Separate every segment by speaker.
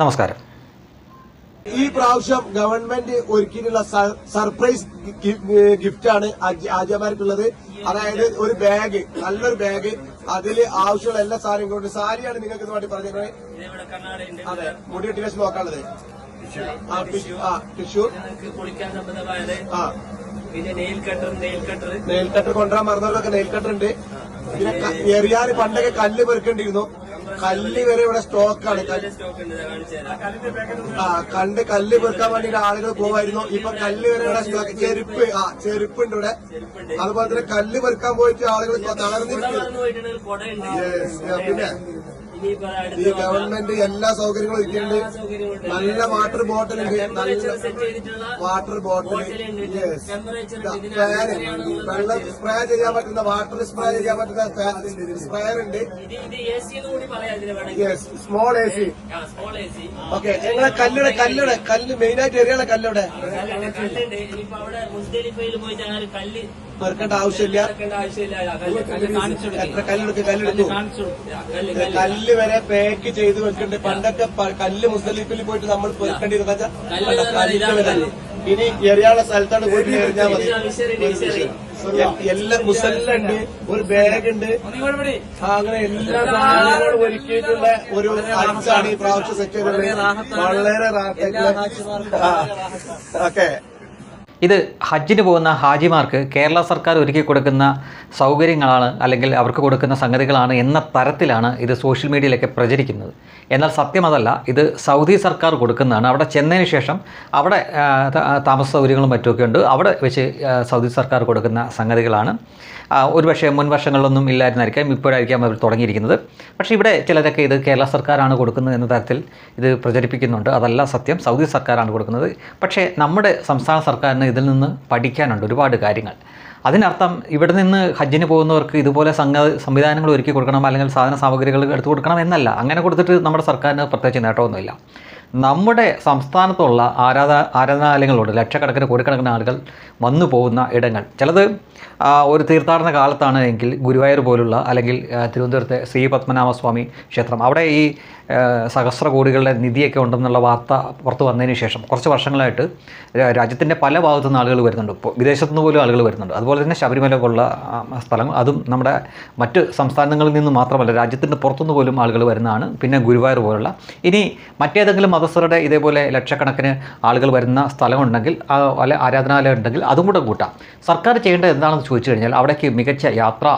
Speaker 1: നമസ്കാരം.
Speaker 2: ഈ പ്രാവശ്യം ഗവൺമെന്റ് ഒരുക്കിയിട്ടുള്ള സർപ്രൈസ് ഗിഫ്റ്റ് ആണ് ആചാര്യമാർക്കുള്ളത് അതായത് ഒരു ബാഗ് നല്ലൊരു ബാഗ് അതിൽ ആവശ്യമുള്ള എല്ലാ സാരിയും കൊണ്ട് സാരിയാണ് നിങ്ങൾക്ക് വേണ്ടി പറഞ്ഞത് അതെ മുടി വെട്ടി നോക്കാനുള്ളത്. ടിഷ്യൂ
Speaker 3: കുളിക്കാൻ സംബന്ധമായത് പിന്നെ nail cutter nail cutter.
Speaker 2: Nail cutter കൊണ്ടുവരാൻ മറന്നവരൊക്കെ നെയിൽ കട്ടർ ഉണ്ട്. പിന്നെ എറിയാൻ പണ്ടൊക്കെ കല്ല് പെറുക്കേണ്ടിയിരുന്നു. കല്ല് വരെ ഇവിടെ സ്റ്റോക്കാണ് കല്ല്
Speaker 3: സ്റ്റോക്ക് ഉണ്ട്. കാണിച്ചു തരാം.
Speaker 2: ആ കണ്ട് കല്ല് പെറുക്കാൻ വേണ്ടിയിട്ട് ആളുകൾ പോവായിരുന്നു. ഇപ്പൊ കല്ല് വരെ ഇവിടെ സ്റ്റോക്ക് ചെരുപ്പ് ആ ചെരുപ്പുണ്ട് ഇവിടെ. അതുപോലെ തന്നെ കല്ല് പെറുക്കാൻ പോയിട്ട് ആളുകൾ തളർന്നിരിക്കും പിന്നെ? ഈ ഗവൺമെന്റ് എല്ലാ സൗകര്യങ്ങളും ഒരുക്കിയിട്ടുണ്ട്. നല്ല വാട്ടർ ബോട്ടിൽ ഉണ്ട്. നല്ല വാട്ടർ ബോട്ടിൽ വെള്ളം സ്പ്രേ ചെയ്യാൻ പറ്റുന്ന വാട്ടർ സ്പ്രേ ചെയ്യാൻ പറ്റുന്ന സ്പ്രേയർ ഉണ്ട്. സ്മോൾ എ സി ഓക്കെ നിങ്ങളെ കല്ലുടെ കല്ലുടെ കല്ല് മെയിനായിട്ട് എറിയാണ് കല്ലുടെ
Speaker 3: കല്ലുണ്ട് ഇനിയിപ്പോ അവിടെ പോയിട്ട് കല്ല്
Speaker 2: പെറുക്കേണ്ട ആവശ്യമില്ല. എത്ര കല്ലെടുക്കും കല്ലെടുത്തു
Speaker 3: കല്ല്
Speaker 2: വരെ പാക്ക് ചെയ്ത് വെക്കണ്ട്. പണ്ടൊക്കെ കല്ല് മുസ്ലിഫിൽ പോയിട്ട് നമ്മൾ പെറുക്കേണ്ടിരുന്ന കല്ല് ഇനി എറിയാനുള്ള സ്ഥലത്താണ് പോയിട്ട് എറിഞ്ഞാൽ മതി. എല്ലാം മുസല്ലുണ്ട്. ഒരു ബാഗ് ഉണ്ട് അങ്ങനെ എല്ലാ സാധനങ്ങളും ഒരുക്കിയിട്ടുള്ള ഒരു അഞ്ചാണ് ഈ പ്രാവശ്യം സെറ്റ് ചെയ്തിട്ടുള്ളത്. വളരെ ഓക്കെ.
Speaker 1: ഇത് ഹജ്ജിന് പോകുന്ന ഹാജിമാർക്ക് കേരള സർക്കാർ ഒരുക്കി കൊടുക്കുന്ന സൗകര്യങ്ങളാണ് അല്ലെങ്കിൽ അവർക്ക് കൊടുക്കുന്ന സംഗതികളാണ് എന്ന തരത്തിലാണ് ഇത് സോഷ്യൽ മീഡിയയിലൊക്കെ പ്രചരിക്കുന്നത്. എന്നാൽ സത്യം അതല്ല ഇത് സൗദി സർക്കാർ കൊടുക്കുന്നതാണ്. അവിടെ ചെന്നതിന് ശേഷം അവിടെ താമസ സൗകര്യങ്ങളും മറ്റുമൊക്കെ ഉണ്ട്. അവിടെ വെച്ച് സൗദി സർക്കാർ കൊടുക്കുന്ന സംഗതികളാണ്. ഒരു ഒരുപക്ഷെ മുൻ വർഷങ്ങളിലൊന്നും ഇല്ലായിരുന്നായിരിക്കാം ഇപ്പോഴായിരിക്കാം അവർ തുടങ്ങിയിരിക്കുന്നത്. പക്ഷേ ഇവിടെ ചിലരൊക്കെ ഇത് കേരള സർക്കാരാണ് കൊടുക്കുന്നത് എന്ന തരത്തിൽ ഇത് പ്രചരിപ്പിക്കുന്നുണ്ട്. അതല്ല സത്യം സൗദി സർക്കാരാണ് കൊടുക്കുന്നത്. പക്ഷേ നമ്മുടെ സംസ്ഥാന സർക്കാരിന് ഇതിൽ നിന്ന് പഠിക്കാനുണ്ട് ഒരുപാട് കാര്യങ്ങൾ. അതിനർത്ഥം ഇവിടെ നിന്ന് ഹജ്ജിന് പോകുന്നവർക്ക് ഇതുപോലെ സംഘ സംവിധാനങ്ങൾ ഒരുക്കി കൊടുക്കണം അല്ലെങ്കിൽ സാധന സാമഗ്രികൾ എടുത്തു കൊടുക്കണം എന്നല്ല. അങ്ങനെ കൊടുത്തിട്ട് നമ്മുടെ സർക്കാരിന് പ്രത്യേകിച്ച് നേട്ടമൊന്നുമില്ല. നമ്മുടെ സംസ്ഥാനത്തുള്ള ആരാധ ആരാധനാലയങ്ങളോട് ലക്ഷക്കണക്കിന് കോടിക്കണക്കിന് ആളുകൾ വന്നു പോകുന്ന ഇടങ്ങൾ. ചിലത് ഒരു തീർത്ഥാടന കാലത്താണ് എങ്കിൽ ഗുരുവായൂർ പോലുള്ള അല്ലെങ്കിൽ തിരുവനന്തപുരത്തെ ശ്രീ പത്മനാഭസ്വാമി ക്ഷേത്രം. അവിടെ ഈ സഹസ്ര കോടികളുടെ നിധിയൊക്കെ ഉണ്ടെന്നുള്ള വാർത്ത പുറത്തു വന്നതിന് ശേഷം കുറച്ച് വർഷങ്ങളായിട്ട് രാജ്യത്തിന്റെ പല ഭാഗത്തു നിന്ന് ആളുകൾ വരുന്നുണ്ട്. ഇപ്പോൾ വിദേശത്തു നിന്ന് പോലും ആളുകൾ വരുന്നുണ്ട്. അതുപോലെ തന്നെ ശബരിമല പോലുള്ള സ്ഥലം അതും നമ്മുടെ മറ്റ് സംസ്ഥാനങ്ങളിൽ നിന്ന് മാത്രമല്ല രാജ്യത്തിന്റെ പുറത്തുനിന്ന് പോലും ആളുകൾ വരുന്നതാണ്. പിന്നെ ഗുരുവായൂർ പോലുള്ള ഇനി മറ്റേതെങ്കിലും മതസ്ഥരുടെ ഇതേപോലെ ലക്ഷക്കണക്കിന് ആളുകൾ വരുന്ന സ്ഥലമുണ്ടെങ്കിൽ അല്ലെ ആരാധനാലയം ഉണ്ടെങ്കിൽ അതും കൂടെ കൂട്ടാം. സർക്കാർ ചെയ്യേണ്ടത് എന്താണെന്ന് ചോദിച്ചു കഴിഞ്ഞാൽ അവിടേക്ക് മികച്ച യാത്രാ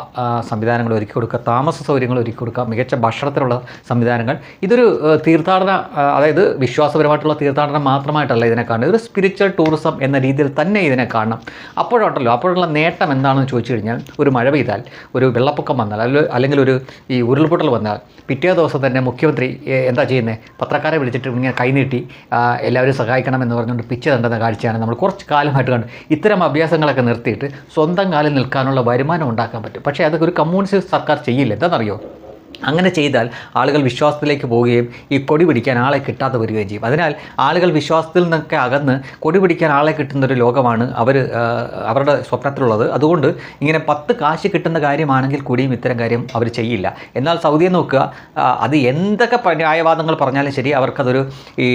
Speaker 1: സംവിധാനങ്ങൾ ഒരുക്കി കൊടുക്കുക താമസ സൗകര്യങ്ങൾ ഒരുക്കി കൊടുക്കുക മികച്ച ഭക്ഷണത്തിനുള്ള സംവിധാനങ്ങൾ ഇതൊരു തീർത്ഥാടന അതായത് വിശ്വാസപരമായിട്ടുള്ള തീർത്ഥാടനം മാത്രമായിട്ടല്ല ഇതിനെ കാണുന്നത്. ഇതൊരു സ്പിരിച്വൽ ടൂറിസം എന്ന രീതിയിൽ തന്നെ ഇതിനെ കാണണം. അപ്പോഴുണ്ടല്ലോ അപ്പോഴുള്ള നേട്ടം എന്താണെന്ന് ചോദിച്ചു കഴിഞ്ഞാൽ ഒരു മഴ പെയ്താൽ ഒരു വെള്ളപ്പൊക്കം വന്നാൽ അല്ല- അല്ലെങ്കിൽ ഒരു ഈ ഉരുൾപൊട്ടൽ വന്നാൽ പിറ്റേ ദിവസം തന്നെ മുഖ്യമന്ത്രി എന്താ ചെയ്യുന്നത് പത്രക്കാരെ വിളിച്ചിട്ട് ഇങ്ങനെ കൈനീട്ടി എല്ലാവരും സഹായിക്കണം എന്ന് പറഞ്ഞുകൊണ്ട് പിച്ച് തണ്ടെന്ന കാഴ്ചയാണ് നമ്മൾ കുറച്ച് കാലമായിട്ട് കണ്ടു. ഇത്തരം അഭ്യാസങ്ങളൊക്കെ നിർത്തിയിട്ട് സ്വന്തം കാലിൽ നിൽക്കാനുള്ള വരുമാനം ഉണ്ടാക്കാൻ പറ്റും. പക്ഷേ അതൊക്കെ ഒരു കമ്മ്യൂണിസ്റ്റ് സർക്കാർ ചെയ്യില്ല. എന്താണെന്നറിയോ? അങ്ങനെ ചെയ്താൽ ആളുകൾ വിശ്വാസത്തിലേക്ക് പോവുകയും ഈ കൊടി പിടിക്കാൻ ആളെ കിട്ടാതെ വരികയും ചെയ്യും. അതിനാൽ ആളുകൾ വിശ്വാസത്തിൽ നിന്നൊക്കെ അകന്ന് കൊടി പിടിക്കാൻ ആളെ കിട്ടുന്ന ഒരു ലോകമാണ് അവർ അവരുടെ സ്വപ്നത്തിലുള്ളത്. അതുകൊണ്ട് ഇങ്ങനെ പത്ത് കാശ് കിട്ടുന്ന കാര്യമാണെങ്കിൽ കൂടിയും ഇത്തരം കാര്യം അവർ ചെയ്യില്ല. എന്നാൽ സൗദിയെ നോക്കുക അത് എന്തൊക്കെ ന്യായവാദങ്ങൾ പറഞ്ഞാലും ശരി അവർക്കതൊരു ഈ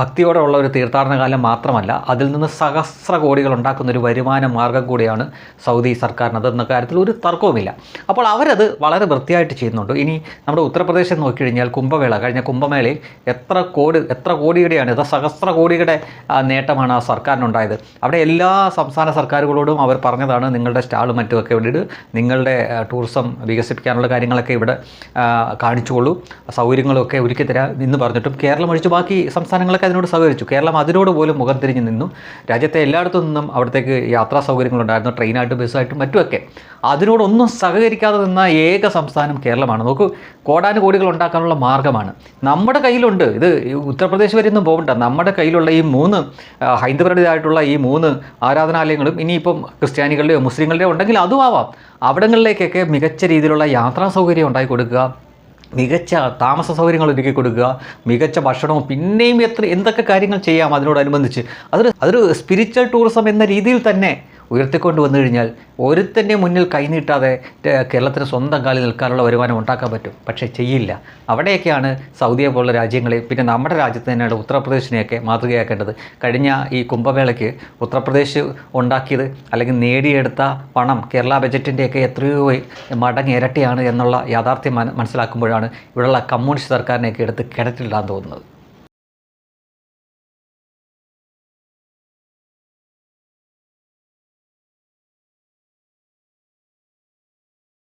Speaker 1: ഭക്തിയോടെ ഭക്തിയോടെയുള്ള ഒരു തീർത്ഥാടന കാലം മാത്രമല്ല അതിൽ നിന്ന് സഹസ്ര കോടികൾ ഉണ്ടാക്കുന്ന ഒരു വരുമാന മാർഗം കൂടിയാണ് സൗദി സർക്കാരിന് അതെന്ന കാര്യത്തിൽ ഒരു തർക്കവുമില്ല. അപ്പോൾ അവരത് വളരെ വൃത്തിയായിട്ട് ചെയ്യുന്നുണ്ട്. ഇനി നമ്മുടെ ഉത്തർപ്രദേശിൽ നോക്കിക്കഴിഞ്ഞാൽ കുംഭമേള കഴിഞ്ഞ കുംഭമേളയിൽ എത്ര കോടി എത്ര കോടിയുടെയാണ് ഇത് സഹസ്ര കോടിയുടെ നേട്ടമാണ് ആ സർക്കാരിനുണ്ടായത്. അവിടെ എല്ലാ സംസ്ഥാന സർക്കാരുകളോടും അവർ പറഞ്ഞതാണ് നിങ്ങളുടെ സ്റ്റാളും മറ്റുമൊക്കെ വേണ്ടിയിട്ട് നിങ്ങളുടെ ടൂറിസം വികസിപ്പിക്കാനുള്ള കാര്യങ്ങളൊക്കെ ഇവിടെ കാണിച്ചുകൊള്ളൂ. സൗകര്യങ്ങളൊക്കെ ഒരുക്കി തരാം എന്ന് പറഞ്ഞിട്ടും കേരളം ഒഴിച്ച് ബാക്കി സംസ്ഥാനങ്ങളൊക്കെ അതിനോട് സഹകരിച്ചു. കേരളം അതിനോട് പോലും മുഖം തിരിഞ്ഞ് നിന്നു. രാജ്യത്തെ എല്ലായിടത്തു നിന്നും അവിടത്തേക്ക് യാത്രാ സൗകര്യങ്ങളുണ്ടായിരുന്നു ട്രെയിനായിട്ടും ബസ്സായിട്ടും മറ്റുമൊക്കെ. അതിനോടൊന്നും സഹകരിക്കാതെ നിന്ന ഏക സംസ്ഥാനം കേരളമാണ്. നോക്കൂ കോടാനു കോടികൾ ഉണ്ടാക്കാനുള്ള മാർഗമാണ്. നമ്മുടെ കയ്യിലുണ്ട്. ഇത് ഉത്തർപ്രദേശ് വരെ ഒന്നും പോകണ്ട നമ്മുടെ കയ്യിലുള്ള ഈ മൂന്ന് ഹൈന്ദവരുടേതായിട്ടുള്ള ഈ മൂന്ന് ആരാധനാലയങ്ങളും ഇനിയിപ്പം ക്രിസ്ത്യാനികളുടെയോ മുസ്ലിങ്ങളുടെയോ ഉണ്ടെങ്കിൽ അതും ആവാം. അവിടങ്ങളിലേക്കൊക്കെ മികച്ച രീതിയിലുള്ള യാത്രാ സൗകര്യം ഉണ്ടാക്കി കൊടുക്കുക. മികച്ച താമസ സൗകര്യങ്ങൾ ഒരുക്കി കൊടുക്കുക. മികച്ച ഭക്ഷണവും പിന്നെയും എത്ര എന്തൊക്കെ കാര്യങ്ങൾ ചെയ്യാം അതിനോടനുബന്ധിച്ച്. അതൊരു അതൊരു സ്പിരിച്വൽ ടൂറിസം എന്ന രീതിയിൽ തന്നെ ഉയർത്തിക്കൊണ്ട് വന്നു കഴിഞ്ഞാൽ ഒരുത്തന്റെ മുന്നിൽ കൈനീട്ടാതെ കേരളത്തിന് സ്വന്തം കാലിൽ നിൽക്കാനുള്ള വരുമാനം ഉണ്ടാക്കാൻ പറ്റും. പക്ഷേ ചെയ്യില്ല. അവിടെയൊക്കെയാണ് സൗദിയെ പോലുള്ള രാജ്യങ്ങളെ പിന്നെ നമ്മുടെ രാജ്യത്ത് തന്നെയാണ് ഉത്തർപ്രദേശിനെയൊക്കെ മാതൃകയാക്കേണ്ടത്. കഴിഞ്ഞ ഈ കുംഭമേളയ്ക്ക് ഉത്തർപ്രദേശ് ഉണ്ടാക്കിയത് അല്ലെങ്കിൽ നേടിയെടുത്ത പണം കേരള ബജറ്റിന്റെയൊക്കെ എത്രയോ മടങ്ങ് ഇരട്ടിയാണ് എന്നുള്ള യാഥാർത്ഥ്യം മന- മനസ്സിലാക്കുമ്പോഴാണ് ഇവിടെയുള്ള കമ്മ്യൂണിസ്റ്റ് സർക്കാരിനെയൊക്കെ എടുത്ത് കിടറ്റിലിടാൻ തോന്നുന്നത്.